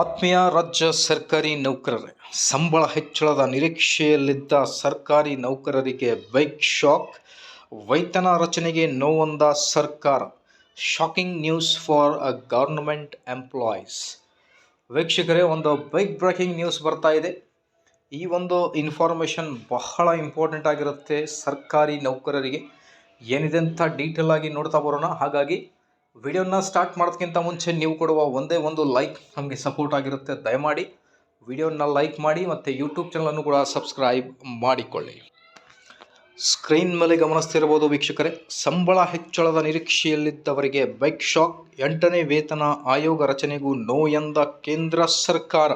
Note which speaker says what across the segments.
Speaker 1: ಆತ್ಮೀಯ ರಾಜ್ಯ ಸರ್ಕಾರಿ ನೌಕರರೇ, ಸಂಬಳ ಹೆಚ್ಚಳದ ನಿರೀಕ್ಷೆಯಲ್ಲಿದ್ದ ಸರ್ಕಾರಿ ನೌಕರರಿಗೆ ಬೈಕ್ ಶಾಕ್, ವೇತನ ರಚನೆಗೆ ನೋವೊಂದ ಸರ್ಕಾರ. Shocking news for a government employees ವೀಕ್ಷಕರೇ, ಒಂದು ಬೈಕ್ ಬ್ರೇಕಿಂಗ್ ನ್ಯೂಸ್ ಬರ್ತಾ ಇದೆ. ಈ ಒಂದು ಇನ್ಫಾರ್ಮೇಷನ್ ಬಹಳ ಇಂಪಾರ್ಟೆಂಟ್ ಆಗಿರುತ್ತೆ ಸರ್ಕಾರಿ ನೌಕರರಿಗೆ. ಏನಿದೆ ಅಂತ ಡೀಟೇಲ್ ಆಗಿ ನೋಡ್ತಾ ಬರೋಣ. ಹಾಗಾಗಿ ವಿಡಿಯೋನ ಸ್ಟಾರ್ಟ್ ಮಾಡೋದಕ್ಕಿಂತ ಮುಂಚೆ ನೀವು ಕೊಡುವ ಒಂದೇ ಒಂದು ಲೈಕ್ ನಮಗೆ ಸಪೋರ್ಟ್ ಆಗಿರುತ್ತೆ. ದಯಮಾಡಿ ವಿಡಿಯೋನ ಲೈಕ್ ಮಾಡಿ ಮತ್ತು ಯೂಟ್ಯೂಬ್ ಚಾನಲನ್ನು ಕೂಡ ಸಬ್ಸ್ಕ್ರೈಬ್ ಮಾಡಿಕೊಳ್ಳಿ. ಸ್ಕ್ರೀನ್ ಮೇಲೆ ಗಮನಿಸ್ತಿರ್ಬೋದು ವೀಕ್ಷಕರೇ, ಸಂಬಳ ಹೆಚ್ಚಳದ ನಿರೀಕ್ಷೆಯಲ್ಲಿದ್ದವರಿಗೆ ಬೈಕ್ ಶಾಕ್ ಎಂಟನೇ ವೇತನ ಆಯೋಗ ರಚನೆಗೂ ನೋ ಎಂದ ಕೇಂದ್ರ ಸರ್ಕಾರ.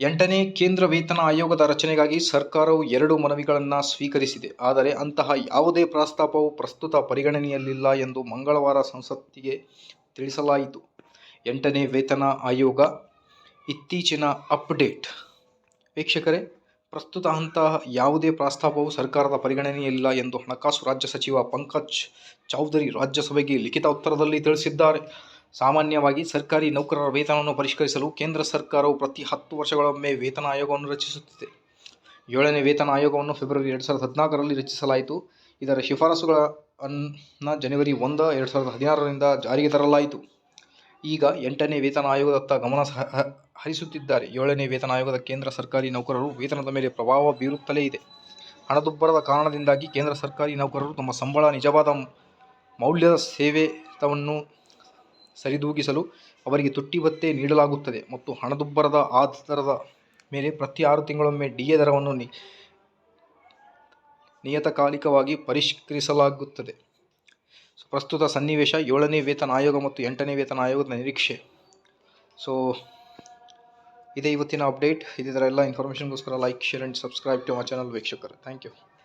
Speaker 1: ಎಂಟನೇ ಕೇಂದ್ರ ವೇತನ ಆಯೋಗದ ರಚನೆಗಾಗಿ ಸರ್ಕಾರವು ಎರಡು ಮನವಿಗಳನ್ನು ಸ್ವೀಕರಿಸಿದೆ. ಆದರೆ ಅಂತಹ ಯಾವುದೇ ಪ್ರಸ್ತಾಪವು ಪ್ರಸ್ತುತ ಪರಿಗಣನೆಯಲ್ಲಿಲ್ಲ ಎಂದು ಮಂಗಳವಾರ ಸಂಸತ್ತಿಗೆ ತಿಳಿಸಲಾಯಿತು. ಎಂಟನೇ ವೇತನ ಆಯೋಗ ಇತ್ತೀಚಿನ ಅಪ್ಡೇಟ್. ವೀಕ್ಷಕರೇ, ಪ್ರಸ್ತುತ ಅಂತಹ ಯಾವುದೇ ಪ್ರಸ್ತಾಪವು ಸರ್ಕಾರದ ಪರಿಗಣನೆಯಲ್ಲಿಲ್ಲ ಎಂದು ಹಣಕಾಸು ರಾಜ್ಯ ಸಚಿವ ಪಂಕಜ್ ಚೌಧರಿ ರಾಜ್ಯಸಭೆಗೆ ಲಿಖಿತ ಉತ್ತರದಲ್ಲಿ ತಿಳಿಸಿದ್ದಾರೆ. ಸಾಮಾನ್ಯವಾಗಿ ಸರ್ಕಾರಿ ನೌಕರರ ವೇತನವನ್ನು ಪರಿಷ್ಕರಿಸಲು ಕೇಂದ್ರ ಸರ್ಕಾರವು ಪ್ರತಿ ಹತ್ತು ವರ್ಷಗಳೊಮ್ಮೆ ವೇತನ ಆಯೋಗವನ್ನು ರಚಿಸುತ್ತಿದೆ. ಏಳನೇ ವೇತನ ಆಯೋಗವನ್ನು ಫೆಬ್ರವರಿ ಎರಡು ಸಾವಿರದ ಹದಿನಾಲ್ಕರಲ್ಲಿ ರಚಿಸಲಾಯಿತು. ಇದರ ಶಿಫಾರಸುಗಳನ್ನು ಜನವರಿ ಒಂದು ಎರಡು ಸಾವಿರದ ಹದಿನಾರರಿಂದ ಜಾರಿಗೆ ತರಲಾಯಿತು. ಈಗ ಎಂಟನೇ ವೇತನ ಆಯೋಗದತ್ತ ಗಮನ ಹರಿಸುತ್ತಿದ್ದಾರೆ. ಏಳನೇ ವೇತನ ಆಯೋಗದ ಕೇಂದ್ರ ಸರ್ಕಾರಿ ನೌಕರರು ವೇತನದ ಮೇಲೆ ಪ್ರಭಾವ ಬೀರುತ್ತಲೇ ಇದೆ. ಹಣದುಬ್ಬರದ ಕಾರಣದಿಂದಾಗಿ ಕೇಂದ್ರ ಸರ್ಕಾರಿ ನೌಕರರು ತಮ್ಮ ಸಂಬಳ, ನಿಜವಾದ ಮೌಲ್ಯದ ಸೇವೆತವನ್ನು ಸರಿದೂಗಿಸಲು ಅವರಿಗೆ ತುಟ್ಟಿ ಭತ್ಯೆ ನೀಡಲಾಗುತ್ತದೆ ಮತ್ತು ಹಣದುಬ್ಬರದ ಆಧಾರದ ಮೇಲೆ ಪ್ರತಿ ಆರು ತಿಂಗಳೊಮ್ಮೆ ಡಿಎ ದರವನ್ನು ನಿ, ನಿಯತಕಾಲಿಕವಾಗಿ ಪರಿಷ್ಕರಿಸಲಾಗುತ್ತದೆ. ಸೊ ಪ್ರಸ್ತುತ ಸನ್ನಿವೇಶ ಏಳನೇ ವೇತನ ಆಯೋಗ ಮತ್ತು ಎಂಟನೇ ವೇತನ ಆಯೋಗದ ನಿರೀಕ್ಷೆ. ಸೊ ಇದೇ ಇವತ್ತಿನ ಅಪ್ಡೇಟ್. ಇದರ ಎಲ್ಲ ಇನ್ಫಾರ್ಮೇಷನ್ಗೋಸ್ಕರ like share and subscribe to my channel ವೀಕ್ಷಕರು. Thank you